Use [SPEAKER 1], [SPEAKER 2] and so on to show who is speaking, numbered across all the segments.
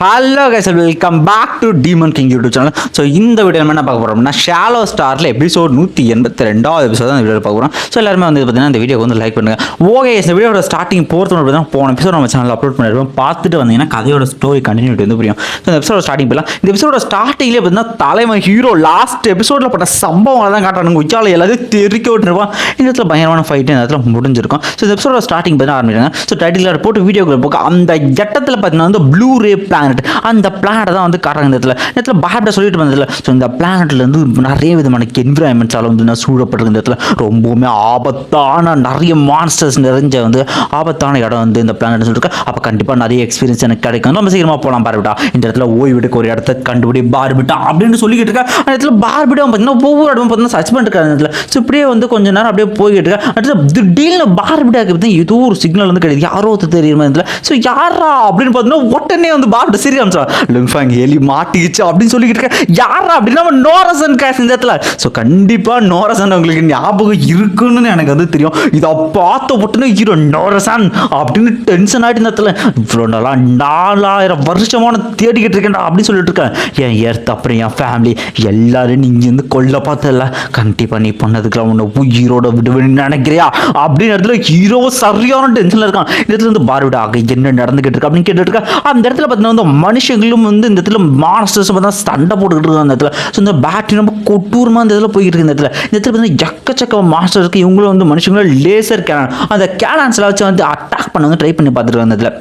[SPEAKER 1] Hello guys welcome back to demon king YouTube channel so இந்த video நம்ம என்ன பார்க்க போகிறோம்னா ஷாலோ ஸ்டாரில் எபிசோட் நூற்றி எண்பத்தி ரெண்டாவது எபிசோட் தான் இந்த வீடியோ பார்க்க போகிறோம் ஸோ எல்லாருமே வந்து பார்த்தீங்கன்னா இந்த வீடியோ வந்து லைக் பண்ணுங்க. ஓகே இந்த வீடியோட ஸ்டார்டிங் போகிறது பார்த்தீங்கன்னா போன எபிசோட் நம்ம சேனல் அப்லோட் பண்ணிருப்போம் பார்த்துட்டு வந்தீங்கன்னா கதையோட ஸ்டோரி கண்டினியூட்டி வந்து புரியும். ஸோ இந்த எபிசோட ஸ்டார்டிங் போயிடலாம். இந்த எபிசோட ஸ்டார்டிங்லேயே பார்த்தீங்கன்னா தலைமை ஹீரோ லாஸ்ட் எபிசோடில் பட்ட சம்பவங்களை தான் காட்டுறாங்க உச்சால எல்லாத்தையும் தெறிக்க விட்டுருவான். இந்த இடத்துல பயங்கரமான ஃபைட்டு இந்த இடத்துல முடிஞ்சிருக்கும். ஸோ இந்த எபிசோட ஸ்டார்டிங் பார்த்தீங்கன்னா ஆரம்பிக்கிறாங்க ஸோ டைட்டில் போட்டு வீடியோக்குள்ள போக அந்த இடத்துல பார்த்தீங்கன்னா வந்து ப்ளூ ரே பிளானட் அந்த பிளானட் தான் வந்து காட்டுறாங்க இந்த இடத்துல. இடத்துல பாப்டா சொல்லிட்டு வந்ததில்ல ஸோ இந்த பிளானட்ல இருந்து நிறைய விதமான என்விரான்மெண்ட்ஸால வந்து நான் சூழப்பட்டிருக்கு இந்த இடத்துல. ரொம்பவுமே ஆபத்தான நிறைய மான்ஸ்டர்ஸ் நிறைஞ்ச வந்து ஆபத்தான இடம் வந்து இந்த பிளானட் சொல்லிட்டு அப்போ கண்டிப்பாக நிறைய எக்ஸ்பீரியன்ஸ் எனக்கு கிடைக்கும். நம்ம சீக்கிரமாக போகலாம் பார்பிட்டா இந்த இடத்துல ஓய்வெடுக்க ஒரு இடத்த கண்டுபிடி பார்பிட்டா அப்படின்னு சொல்லிக்கிட்டு இருக்கா. அந்த இடத்துல பார்பிட்டா பார்த்தீங்கன்னா ஒவ்வொரு இடமும் பார்த்தீங்கன்னா சர்ச் பண்ணிட்டு இருக்காங்க இடத்துல. ஸோ இப்படியே வந்து கொஞ்ச நேரம் அப்படியே போய்கிட்டு இருக்கா. அடுத்த திடீர்னு பார்பிட்டாக்கு ஏதோ ஒரு சிக்னல் வந்து கிடையாது யாரோ ஒருத்தர் தெரியுமா இதில் ஸோ யாரா அப்படின்னு பார்த்தீங்கன்னா உடனே வந்து பார்பிட்டா சரி அமிச்சா லுங்ஃபாங் எலி மாட்டிக்கிச்சு அப்படின்னு சொல்லிக்கிட்டு இருக்க. யாரா அப்படின்னா நோரசன் கேஷ் இந்த இடத்துல. ஸோ கண்டிப்பாக நோரசன் உங்களுக்கு ஞாபகம் இருக்குன்னு எனக்கு வந்து தெரியும். இதை பார்த்த உடனே ஹீரோ நோரசன் அப்படின்னு டென்ஷன் ஆகிட்டு இந்த இடத்துல. இவ்வளோ நாளா நாலாயிரம் வருஷமான தேடிக்கிட்டு இருக்கேன்டா அப்படின்னு சொல்லிட்டு இருக்கேன் என் எர்த் அப்புறம் என் ஃபேமிலி எல்லாரும் நீங்க வந்து கொல்ல பார்த்ததில்ல கண்டிப்பாக நீ பண்ணதுக்குலாம் உன்னை உயிரோட விடுவேன்னு நினைக்கிறியா? அப்படின்னு இடத்துல ஹீரோ சரியான டென்ஷனில் இருக்கான். இந்த இடத்துல வந்து பார்விடா அங்கே என்ன நடந்துகிட்டு இருக்கு? அப்படின்னு கேட்டுட்டு இருக்கா. அந்த இடத்துல பார்த்தீங்கன்னா வந்து மனுஷங்களும் வந்து இந்த இடத்துல மானஸ்டர்ஸ் பார்த்தா சண்டை போட்டுக்கிட்டு இருக்காங்க அந்த இடத்துல. ஸோ இந்த பேட்டரி ரொம்ப கொட்டூரமாக இந்த இடத்துல போய்கிட்டு இருக்கு இந்த இடத்துல. இந்த இடத்துல பார்த்தீங்கன்னா எக்கச்சக்க மாஸ்டர் இவங்களும் வந்து மனுஷங்களும் லேசர் கேனான் அந்த கேனான்ஸில் வச்சு வந்து அட்டாக் பண்ண வந்து ட்ரை பண்ணி பார்த்துருக்காங்க அந்த இடத்துல.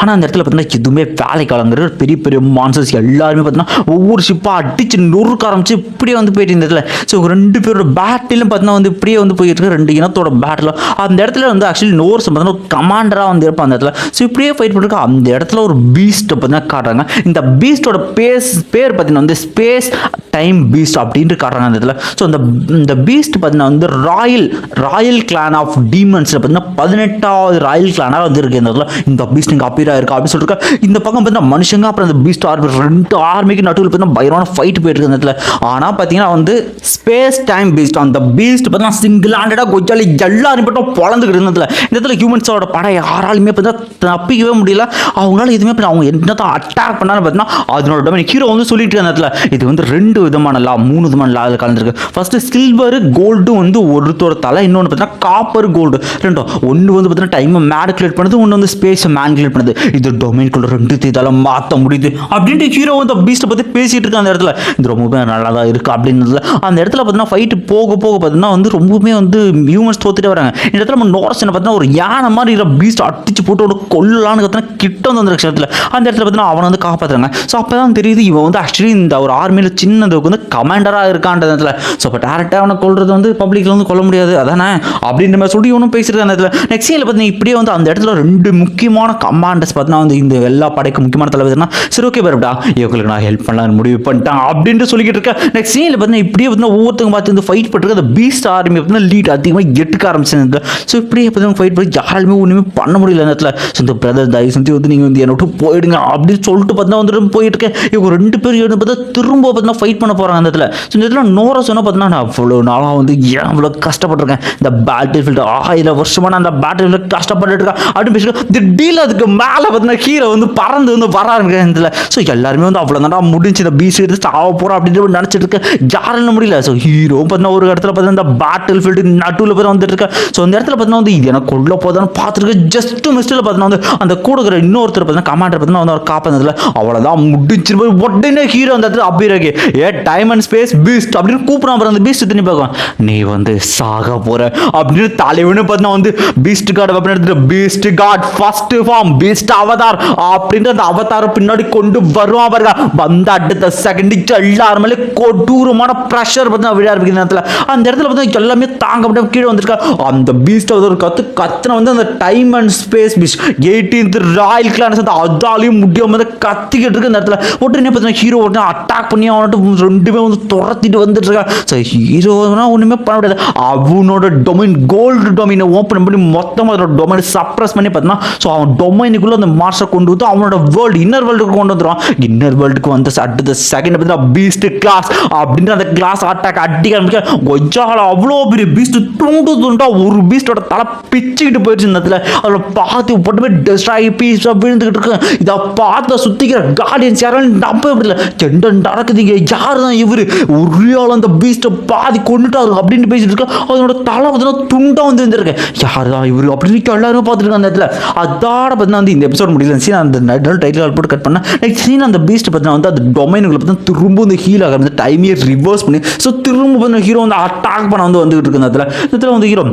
[SPEAKER 1] ஆனால் அந்த இடத்துல பார்த்தீங்கன்னா எதுவுமே வேலைக்கு ஆளுங்கிற பெரிய பெரிய மான்சர்ஸ் எல்லாருமே பார்த்தீங்கன்னா ஒவ்வொரு ஷிப்பாக அடிச்சு நொறுக்க ஆரம்பிச்சு இப்படியே வந்து போயிட்டு இந்த இடத்துல. ஸோ ரெண்டு பேரோட பேட்டிலும் பார்த்தீங்கன்னா வந்து இப்படியே வந்து போயிட்டு இருக்கு. ரெண்டு இனத்தோட பேட்டில் அந்த இடத்துல வந்து ஆக்சுவலி நோர்ஸ் பார்த்தீங்கன்னா கமாண்டராக வந்து இருப்பான் அந்த இடத்துல. ஸோ இப்படியே ஃபைட் பண்ணிருக்க அந்த இடத்துல ஒரு பீஸ்ட்டை பார்த்தீங்கன்னா காட்டுறாங்க. இந்த பீஸ்டோட பேஸ் பேர் பார்த்தீங்கன்னா வந்து ஸ்பேஸ் டைம் பீஸ்ட் அப்படின்ட்டு காட்டுறாங்க அந்த இடத்துல. ஸோ அந்த இந்த பீஸ்ட் பார்த்தீங்கன்னா வந்து ராயல் ராயல் கிளான் ஆஃப் டீமன்ஸில் பார்த்தீங்கன்னா பதினெட்டாவது ராயல் கிளானாக வந்து இருக்குது இந்த இடத்துல. இந்த பீஸ்ட்டுங்க இங்கே அப்பீராக இருக்கா அப்படின்னு சொல்லிட்டு இந்த பக்கம் பார்த்தீங்கன்னா மனுஷங்க அப்புறம் அந்த பீஸ்ட் ஆர்மி ரெண்டு ஆர்மிக்கு நடுவில் பார்த்தீங்கன்னா பயங்கரமான ஃபைட் போயிட்டு இருக்கு இடத்துல. ஆனால் பார்த்தீங்கன்னா வந்து ஸ்பேஸ் டைம் பீஸ்ட் அந்த பீஸ்ட் பார்த்தீங்கன்னா சிங்கிள் ஹேண்டடாக கொஜாலி எல்லாரும் மட்டும் பொழந்துக்கிட்டு இருந்ததுல இந்த இடத்துல ஹியூமன்ஸோட படம் யாராலுமே பார்த்தீங்கன்னா தப்பிக்கவே முடியல. அவங்களால எதுவுமே அவங்க என்ன தான் அட்டாக் பண்ணாலும் பார்த்தீங்கன்னா அதனோட டொமைன் ஹீரோ வந்து சொல்லிட்டு இருக்க இடத்துல. இது வந்து ரெண்டு விதமான லா மூணு விதமான லா அதில் கலந்துருக்கு. ஃபர்ஸ்ட் சில்வர் கோல்டு வந்து ஒருத்தோட தலை இன்னொன்று பார்த்தீங்கன்னா காப்பர் கோல்டு ரெண்டும் ஒன்று வந்து பார்த்தீங்கன்னா டைமை மேனிகுலேட் பண்ணுது ஒன்று வந்து ஸ்பேஸை மேனிகுலேட் பண்ணுது இது டொமைன்குள்ள ரெண்டு இதால மாற்ற முடியுது. அப்படின்ட்டு ஹீரோ வந்து பீஸ்ட்டை பற்றி பேசிட்டு இருக்க அந்த இடத்துல. இது ரொம்பவே நல்லா தான் இருக்குது அப்படின்றதுல. அந்த இடத்துல பார்த்தீங்கன்னா ஃபைட்டு போக போக பார்த்தீங்கன்னா வந்து ரொம்பவுமே வந்து ஹியூமன்ஸ் தோத்துட்டே வராங்க. இந்த இடத்துல நம்ம நோரசனை பார்த்தீங்கன்னா ஒரு யானை மாதிரி இருக்கிற பீஸ்ட் அடிச்சு போட்டு ஒரு கொல்லலான்னு பார்த்தீங்கன்னா கிட்ட வந்து அந்த இடத்துல அந்த இடத்துல பார்த்தீங்கன்னா அவனை வந்து காப்பாற்றுறாங்க ஸோ அப்போ தான் தெரியுது இவன் வந்து ஆக்சுவலி இந்த ஒரு ஆர்மியில் சின்னதுக்கு வந்து கமாண்டராக இருக்கான்ற இடத்துல ஸோ இப்போ டேரக்டாக அவனை கொல்றது வந்து பப்ளிக்கில் வந்து கொல்ல முடியாது. அதானே? அப்படின்ற மாதிரி சொல்லி இவனும் பேசிட்டு அந்த இடத்துல. நெக்ஸ்ட் சீனில் பார்த்தீங்கன்னா இப்படியே வந்து அந்த இடத்துல ரெண்டு முக்கியமான கமாண்டர்ஸ் பார்த்தீங்கன்னா வந்து இந்த எல்லா படைக்கும் முக்கியமான தலைவர்னா சரி ஓகே பரப்டா இவங்களுக்கு நான் ஹெல்ப் பண்ணலாம்னு முடிவு பண்ணிட்டேன் அப்படின்ட்டு சொல்லிக்கிட்டு இருக்கேன். நெக்ஸ்ட் சீனில் பார்த்தீங்கன்னா இப்படியே பார்த்தீங்கன்னா ஒவ்வொருத்தங்க பார்த்து வந்து ஃபைட் பண்ணுறது அந்த பீஸ்ட் ஆர்மி பார்த்தீங்கன்னா லீட் அதிகமாக எட்டுக்க ஆரம்பிச்சிருந்தது ஸோ இப்படியே பார்த்தீங்கன்னா ஃபைட் பண்ணி யாருமே ஒன்றுமே பண்ண முடியல அந்த இடத்துல. ஸோ இந்த பிரதர் தயவு செஞ்சு வந்து நீங்கள் வந்து என்னை விட்டு போயிடுங்க அப்படின்னு சொல்லிட்டு பார்த்தீங்கன்னா வந்துட்டு போயிட்டு இருக்கேன். இவங்க ரெண்டு பேரும் இருந்து பார்த்தா திரும்ப பார்த்தீங்கன்னா ஃபைட் பண்ண போகிறாங்க அந்த இடத்துல. ஸோ இந்த இடத்துல நோர சொன்னால் பார்த்தீங்கன்னா நான் அவ்வளோ நாளாக வந்து ஏன் அவ்வளோ கஷ்டப்பட்டிருக்கேன்? இந்த பேட்டில் ஃபீல்டு ஆயிரம் வருஷமான நான் அந்த பேட்டில் ஃபீல்டு கஷ்டப்பட்டுருக்கேன் அப்படின்னு பேசிட்டு திடீர்னு அதுக்கு மேலே பார்த்தீங்கன்னா கீழே வந்து பறந்து வந்து வர ஆரம்பிக்கிறேன் ஸோ எல்லாருமே வந்து அவ்வளோ தாண்டா முடிஞ்சு இந்த பீஸ் எடுத்து சாவ போகிறோம் அப்படின்னு நினச்சிட்டு இருக்கேன் யாருன்னு முடியல. ஸோ ஹீரோ பார்த்தீங்கன்னா ஒரு இடத்துல பார்த்தீங்கன்னா இந்த பேட்டில் ஃபீல்டு நட்டுவில் பார்த்து வந்துட்டு இருக்கேன் ஸோ அந்த இடத்துல பார்த்தீங்கன்னா வந்து இது எனக்கு உள்ள போதான்னு பார்த்துருக்கேன் ஜஸ்ட் மிஸ்டில் பார்த்தீங்கன்னா வந்து அந்த கூட இருக்கிற இன்னொருத்தர் பார்த்தீங்கன்னா கமாண்டர் பார்த்தீங்கன்னா வந்து அவர் காப்பாந்ததில் அவ்வளோதான் முடிச்சு போய் உடனே ஹீரோ அந்த இடத்துல அப்பிறகு a time and space beast அப்படின்னு கூப்பிடாம அப்புறம் அந்த பீஸ்ட் திரும்பி பார்க்கலாம் நீ வந்து சாக போகிற அப்படின்னு தலைவனு பார்த்தீங்கன்னா வந்து பீஸ்ட் கார்டு அப்படின்னு எடுத்துட்டு beast card first form beast Avatar அப்படின்ற அந்த அவதார பின்னாடி கொண்டு வருவான் பாருங்க. வந்த அடுத்த செகண்ட் எல்லாருமே கொடூரமான ப்ரெஷர் பார்த்தீங்கன்னா விழா இருக்கிற நேரத்தில் அந்த இடத்துல பார்த்தீங்கன்னா எல்லாமே தாங்க முடியாமல் கீழே வந்திருக்கா. அந்த பீஸ்ட் அவதார் கத்து கத்துன வந்து அந்த time and space beast eighteenth royal clans அந்த அதாலையும் முடியாமல் வந்து கத்திக்கிட்டு இருக்க நேரத்தில் இடத்துல. உடனே பார்த்தீங்கன்னா ஹீரோ உடனே அட்டாக் பண்ணி அவன்ட்டு ரெண்டுமே வந்து துரத்திட்டு வந்துட்டு இருக்கா. ஸோ ஹீரோனா ஒன்றுமே பண்ண முடியாது. அவனோட டொமைன் கோல்டு டொமைனை ஓப்பன் பண்ணி மொத்தமாக அதோட டொமைனை சப்ரஸ் பண்ணி பார்த்தீங்கன்னா ஸோ அவன் டொமைன் டொமைனுக்குள்ள அந்த மாஸ்டர் கொண்டு வந்து அவனோட வேர்ல்டு இன்னர் வேர்ல்டுக்கு கொண்டு வந்துடும் இன்னர் வேர்ல்டுக்கு வந்து அடுத்த செகண்ட் பார்த்தீங்கன்னா பீஸ்ட் கிளாஸ் அப்படின்ற அந்த கிளாஸ் அட்டாக் அடிக்க ஆரம்பிக்க கொஜால அவ்வளோ பெரிய பீஸ்ட் துண்டு துண்டா ஒரு பீஸ்டோட தலை பிச்சுக்கிட்டு போயிடுச்சு இந்த இடத்துல. அதில் பார்த்து போட்டு போய் டெஸ்ட்ராகி பீஸ் விழுந்துக்கிட்டு இருக்கேன் இதை பார்த்து சுற்றிக்கிற கார்டியன்ஸ் யாரும் நம்ப முடியல. செண்டன் நடக்குதுங்க யார் தான் இவர்? ஒரு ஆள் அந்த பீஸ்ட்டை பாதி கொண்டுட்டாரு அப்படின்னு பேசிட்டு இருக்கேன் அதனோட தலை பார்த்தீங்கன்னா துண்டாக வந்து இருந்திருக்கேன் யார் தான் இவர்? அப்படின்னு எல்லாரும் பார்த்துட்டு இருக்காங்க அந்த இடத்துல. அதோட பார்த்தீங்கன்னா வந்து இந்த எபிசோட் முடியல. சீனா அந்த நடுவில் டைட்டில் போட்டு கட் பண்ணா நெக்ஸ்ட் சீனா அந்த பீஸ்ட் பார்த்தீங்கன்னா வந்து அந்த டொமைனுக்குள்ள பார்த்தீங்கன்னா திரும்ப வந்து ஹீல் ஆகிற டைமே ரிவர்ஸ் பண்ணி ஸோ திரும்ப பார்த்தீங்கன்னா ஹீரோ வந்து அட்டாக் பண்ண வந்து வந்துகிட்டு இருக்கு அந்த இடத்துல. இந்த இடத்துல வந்து ஹீரோ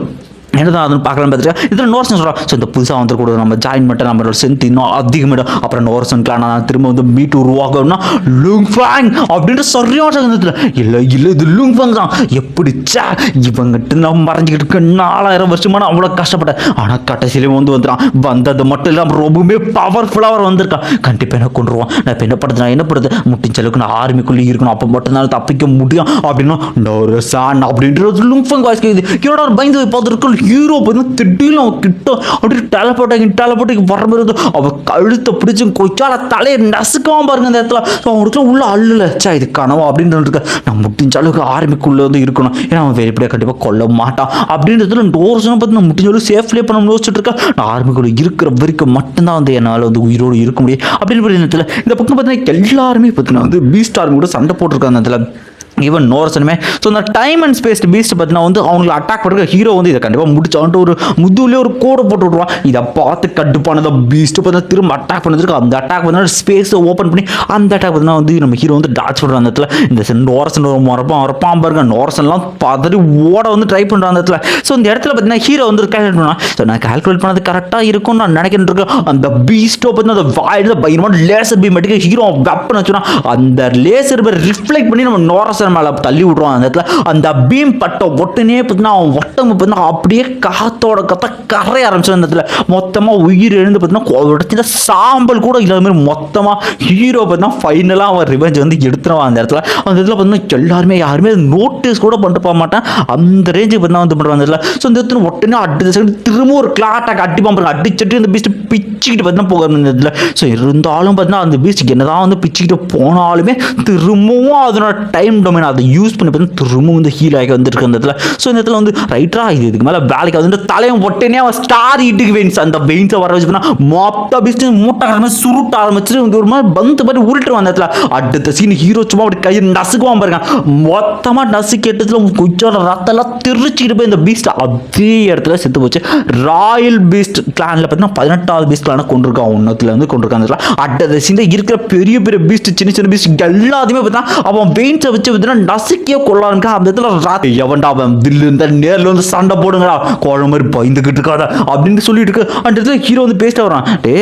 [SPEAKER 1] என்னதான் அதுன்னு பார்க்கலாம் பார்த்துட்டு இதில் நோர்சன் சொல்கிறோம் ஸோ இந்த புதுசாக வந்து கூட நம்ம ஜாயின் பண்ணிட்டு நம்மளோட சென்த் இன்னும் அதிகமாயிடும் அப்புறம் நோர்சன் கிளான் திரும்ப வந்து மீட் உருவாக்கணும்னா லுங் ஃபேங் அப்படின்ற சரியான இல்லை இல்லை இது லுங் ஃபேங் தான். எப்படி சே இவங்கிட்ட நான் மறைஞ்சிக்கிட்டு இருக்க நாலாயிரம் வருஷமான அவ்வளோ கஷ்டப்பட்டேன். ஆனால் கடைசியிலே வந்து வந்துடான் வந்தது மட்டும் இல்லாமல் ரொம்பவுமே பவர்ஃபுல்லாக அவர் வந்திருக்கான். கண்டிப்பாக என்ன கொண்டுருவான் நான் இப்போ என்ன பண்ணுறது நான் என்ன பண்ணுறது முடிஞ்ச அளவுக்கு நான் ஆர்மிக்குள்ளே இருக்கணும். அப்போ மட்டும்தான் தப்பிக்க முடியும். அப்படின்னா நோரசான் அப்படின்றது லுங் ஃபேங் வாய்ஸ் இது என்னோட பயந்து போய் பார்த்துருக்கோம் ஹீரோ பார்த்தீங்கன்னா திடீர்னு அவன் கிட்ட அப்படியே வர மாதிரி வரும்போது அவன் கழுத்தை பிடிச்சி கொச்சால தலையை நசுக்காம பாருங்க அந்த இடத்துல. ஸோ அவனுக்கு உள்ள அள்ளுல. சா இது கனவா அப்படின்னு இருக்க நான் முடிஞ்ச அளவுக்கு ஆர்மிக்குள்ளே வந்து இருக்கணும். ஏன்னா அவன் வெளிப்படையாக கண்டிப்பாக கொல்ல மாட்டான். அப்படின்றதுல டோர்ஸ்னு பார்த்து நான் முடிஞ்ச அளவுக்கு சேஃப்லேயே பண்ண யோசிச்சுட்டு இருக்கேன். நான் ஆர்மிக்குள்ளே இருக்கிற வரைக்கும் மட்டும்தான் வந்து என்னால் வந்து உயிரோடு இருக்க முடியும். அப்படின்னு நேரத்தில் இந்த பக்கம் பார்த்தீங்கன்னா எல்லாருமே பார்த்தீங்கன்னா வந்து பீஸ்ட் ஆர்மி கூட சண்டை போட்டிருக்காங்க அந்த இடத்துல. ஈவன் நோர்சனுமே ஸோ இந்த டைம் அண்ட் ஸ்பேஸ் பீஸ்ட் பார்த்தீங்கன்னா வந்து அவங்களை அட்டாக் பண்ணுற ஹீரோ வந்து இதை கண்டிப்பாக முடிச்சான்ட்டு ஒரு முதுவிலே ஒரு கோடை போட்டு விட்ருவான் இதை பார்த்து கட்டுப்பானதை பீஸ்ட்டு பார்த்தா திரும்ப அட்டாக் பண்ணதுக்கு அந்த அட்டாக் பார்த்தீங்கன்னா ஸ்பேஸை ஓப்பன் பண்ணி அந்த அட்டாக் பார்த்தீங்கன்னா வந்து நம்ம ஹீரோ வந்து டாச் பண்ணுற அந்த இடத்துல இந்த நோரசன் மரப்பான் மரப்பான் பாருங்க. நோரசன்லாம் பார்த்துட்டு ஓட வந்து ட்ரை பண்ணுற அந்த இடத்துல ஸோ இந்த இடத்துல பார்த்தீங்கன்னா ஹீரோ வந்து கால்குலேட் பண்ணான் ஸோ நான் கால்குலேட் பண்ணது கரெக்டாக இருக்கும்னு நான் நினைக்கிட்டு இருக்கேன் அந்த பீஸ்ட்டோ பார்த்தீங்கன்னா அந்த வாயில் பயங்கரமான லேசர் பீம் அடிக்க ஹீரோ வெப்பன் வச்சுனா அந்த லேசர் ரிஃப்ளெக்ட் பண்ணி நம்ம நோரசன் மேலே தள்ளி விட்ருவான் அந்த இடத்துல அந்த பீம் பட்ட ஒட்டுனே பார்த்தீங்கன்னா அவன் ஒட்டம்பு பார்த்தீங்கன்னா அப்படியே காத்தோட கத்த கரைய ஆரம்பிச்சு அந்த இடத்துல. மொத்தமாக உயிர் எழுந்து பார்த்தீங்கன்னா உடச்சிட்ட சாம்பல் கூட இல்லாத மாதிரி மொத்தமாக ஹீரோ பார்த்தீங்கன்னா ஃபைனலாக அவன் ரிவெஞ்ச் வந்து எடுத்துருவான் அந்த இடத்துல. அந்த இடத்துல பார்த்தீங்கன்னா எல்லாருமே யாருமே நோட்டீஸ் கூட பண்ணிட்டு போக மாட்டான். அந்த ரேஞ்சுக்கு பார்த்தீங்கன்னா வந்து பண்ணுவாங்க அந்த இடத்துல. ஸோ இந்த இடத்துல உடனே அடுத்த செகண்ட் திரும்ப ஒரு கிளாட்டாக அடி பாம்பு அடிச்சுட்டு இந்த பீஸ்ட் பிச்சுக்கிட்டு பார்த்தீங்கன்னா போகிற இந்த இடத்துல. ஸோ இருந்தாலும் பார்த்தீங்கன்னா அந்த பீஸ்ட் என்னதான் வந்து பிச்சுக்கிட்டு போனாலுமே திரும்பவும் அதனோட டைம் டொமைன் அதை யூஸ் பண்ணி பார்த்தீங்கன்னா திரும்ப வந்து ஹீல் ஆகி வந்துருக்கு அந்த இடத்துல. ஸோ இந்த இடத்துல வந்து ரைட்டரா இது இதுக்கு மேலே வேலைக்கு வந்து தலையும் ஒட்டனே அவன் ஸ்டார் இட்டுக்கு வெயின்ஸ் அந்த வெயின்ஸை வர வச்சு பண்ணா மொத்த பிஸ்னஸ் மூட்டை ஆரம்பிச்சு சுருட்ட ஆரம்பிச்சு வந்து ஒரு மாதிரி பந்து மாதிரி உருட்டுருவான் அந்த இடத்துல. அடுத்த சீன் ஹீரோ சும்மா அப்படி கையை நசுக்குவான் பாருங்க. மொத்தமாக நசுக்கி எடுத்துல கொஞ்சம் ரத்தெல்லாம் திருச்சிக்கிட்டு போய் இந்த பீஸ்ட் அதே இடத்துல செத்து போச்சு. ராயல் பீஸ்ட் கிளானில் பார்த்தீங்கன்னா பதினெட்டாவது பீஸ்ட் கிளானை கொண்டிருக்கான். ஒன்றத்தில் வந்து கொண்டிருக்கான் அந்த இடத்துல. அடுத்த சீனில் இருக்கிற பெரிய பெரிய பீஸ்ட் சின்ன சின்ன பீஸ்ட் எல்லாத்தையுமே பார்த்தா அவன் வெயின்ஸை வச்சு பார்த்தீங்கன்னா நசுக்கியே கொள்ள அந்த இடத்துல ராத் எவன்டா அவன் தில்லு இந்த நேரில் வந்து சண்டை போடுங்கடா குழம்பு மாதிரி பயந்துக்கிட்டு இருக்காத அப்படின்னு சொல்லிட்டு இருக்கு அந்த இடத்துல ஹீரோ வந்து பேசிட்டு வரான் டே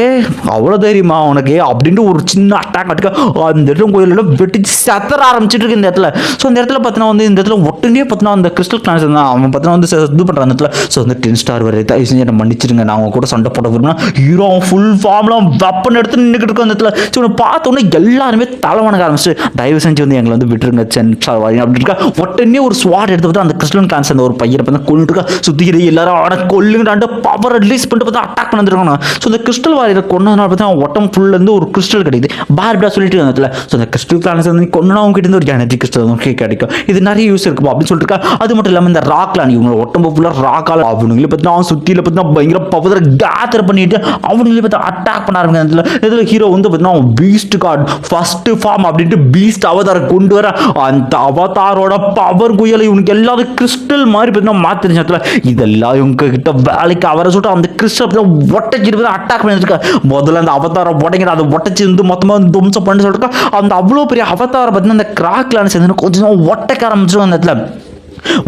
[SPEAKER 1] அவ்வளோ தைரியமா உனக்கு அப்படின்ட்டு ஒரு சின்ன அட்டாக் அடிக்க அந்த இடம் கோயிலில் வெட்டி சத்தர ஆரம்பிச்சிட்டு இருக்கு இந்த இடத்துல ஸோ அந்த இடத்துல பார்த்தீங்கன்னா வந்து இந்த இடத்துல ஒட்டுனே பார்த்தீங்கன்னா அந்த கிறிஸ்டல் கிளான்ஸ் தான் அவன் பார்த்தீங்கன்னா வந்து இது பண்ணுறான் அந்த இடத்துல ஸோ வந்து டென் ஸ்டார் வரை தயவு செஞ்சு என்ன மன்னிச்சிருங்க நான் அவங்க கூட சண்டை போட விரும்பினா ஹீரோ ஃபுல் ஃபார்ம்லாம் வெப்பன் எடுத்து நின்றுக்கிட்டு இருக்கோம் அந்த இடத்துல ஸோ பார்த்தோன்னே பார்த்த எல்லாருமே தலைவணக்க ஆரம்பிச்சு தயவு செஞ்சு வந்து எங்களை வந்து விட்டுருங்க சென்னை சார் வாரி அப்படி இருக்கா? உடனே ஒரு ஸ்வாட் எடுத்து பார்த்தா அந்த கிறிஸ்டன் கிளான்ஸ் அந்த ஒரு பையனை பார்த்தா கொண்டுட்டு இருக்கா எல்லாரும் அவனை கொல்லுங்கடாண்டு பவர் ரிலீஸ் பண்ணிட்டு பார்த்தா அட்டாக் பண்ணிருக்காங்க ஸோ இந்த கிறிஸ்டல் வாரியரை கொண்டதுனால பார்த்தா அவன் ஒட்டம் ஃபுல்லேருந்து ஒரு கிறிஸ்டல் கிடைக்குது. பார்பிடா சொல்லிட்டு அந்த ஸோ அந்த கிறிஸ்டல் கிளான்ஸ் வந்து கொண்டா அவங்க கிட்ட ஒரு எனர்ஜி கிறிஸ்டல் வந்து கிடைக்கும். இது நிறைய யூஸ் இருக்குப்பா அப்படின்னு சொல்லிட்டு இருக்கா. அது மட்டும் இல்லாமல் இந்த ராக்லான் இவங்க ஒட்டம்பு ஃபுல்லாக ராக்கால் அவனுங்களே பார்த்தா அவன் சுற்றியில் பார்த்தா பயங்கர பவர் கேத்தர் பண்ணிட்டு அவனுங்களே பார்த்தா அட்டாக் பண்ண ஆரம்பிங்க இதில் ஹீரோ வந்து பார்த்தீங்கன்னா அவன் பீஸ்ட் கார்டு ஃபர்ஸ்ட் ஃபார்ம் அப்படின்ட்டு பீஸ்ட் அவதார கொண்டு வர அந்த அந்த அவதாரோட பவர் குயலை இவனுக்கு எல்லாரும் கிறிஸ்டல் மாதிரி பார்த்தீங்கன்னா மாத்திருச்சு இடத்துல. இதெல்லாம் இவங்க கிட்ட வேலைக்கு அவரை சொல்லிட்டு அந்த கிறிஸ்டல் ஒட்டச்சிட்டு அட்டாக் பண்ணிருக்கா முதல்ல அந்த அவதாரம் உடைங்கிற அதை ஒட்டச்சி இருந்து மொத்தமாக வந்து தும்சம் பண்ணி சொல்லிட்டு அந்த அவ்வளோ பெரிய அவதாரம் பார்த்தீங்கன்னா அந்த கிராக்லான்னு சேர்ந்து கொஞ்சம் ஒட்டக்க ஆரம்பிச்சிடும் அந்த இடத்துல.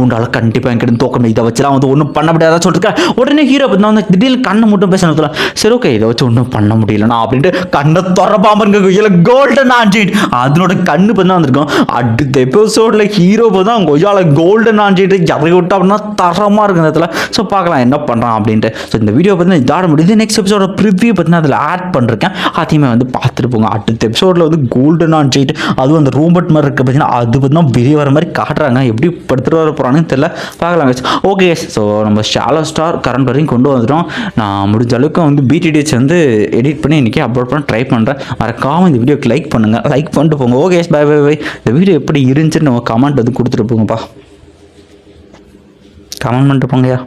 [SPEAKER 1] உண்டால் கண்டிப்பாக என்கிட்ட தோக்கணும் இதை வச்சுலாம் வந்து ஒன்றும் பண்ண முடியாதா சொல்லிருக்கேன் உடனே ஹீரோ பற்றி வந்து திடீர்னு கண்ணை மட்டும் பேசணும் சரி ஓகே இதை வச்சு ஒன்றும் பண்ண முடியலண்ணா அப்படின்ட்டு கண்ணை திறப்பாம இருக்க இல்லை கோல்டன் ஆன்ஜிட் அதனோட கண்ணு பற்றி தான் வந்திருக்கோம்? அடுத்த எபிசோடில் ஹீரோ பார்த்தா தான் கொய்யால கோல்டன் ஆன்ஜிட் இறங்கி விட்டா அப்படின்னா தரமாக இருக்கு இந்த இடத்துல. ஸோ பார்க்கலாம் என்ன பண்ணுறான் அப்படின்ட்டு. ஸோ இந்த வீடியோ பார்த்தீங்கன்னா இதாட முடியுது. நெக்ஸ்ட் எபிசோட ப்ரிவியூ பார்த்தீங்கன்னா அதில் ஆட் பண்ணிருக்கேன் அதையுமே வந்து பார்த்துட்டு போங்க. அடுத்த எபிசோடில் வந்து கோல்டன் ஆன்ஜிட் அதுவும் அந்த ரூம்பட் மாதிரி இருக்க பார்த்தீங்கன்னா அது பார்த்தீங்கன்னா வெளியே வர மாதிரி காட்டுறாங்க. எப்படி படுத்துட்டு வர போகிறான்னு தெரியல. பார்க்கலாம் ஓகே ஸோ நம்ம ஷாலோ ஸ்டார் கரண்ட் வரையும் கொண்டு வந்துட்டோம். நான் முடிஞ்ச அளவுக்கு வந்து பிடிடிஎச் வந்து எடிட் பண்ணி இன்றைக்கி அப்லோட் பண்ண ட்ரை பண்ணுறேன் மறக்காமல் இந்த வீடியோக்கு லைக் பண்ணுங்கள் லைக் பண்ணிட்டு போங்க. ஓகே பை பை பை இந்த வீடியோ எப்படி இருந்துச்சுன்னு நம்ம கமெண்ட் வந்து கொடுத்துட்டு போங்கப்பா. கமெண்ட் பண்ணிட்டு போங்கய்யா.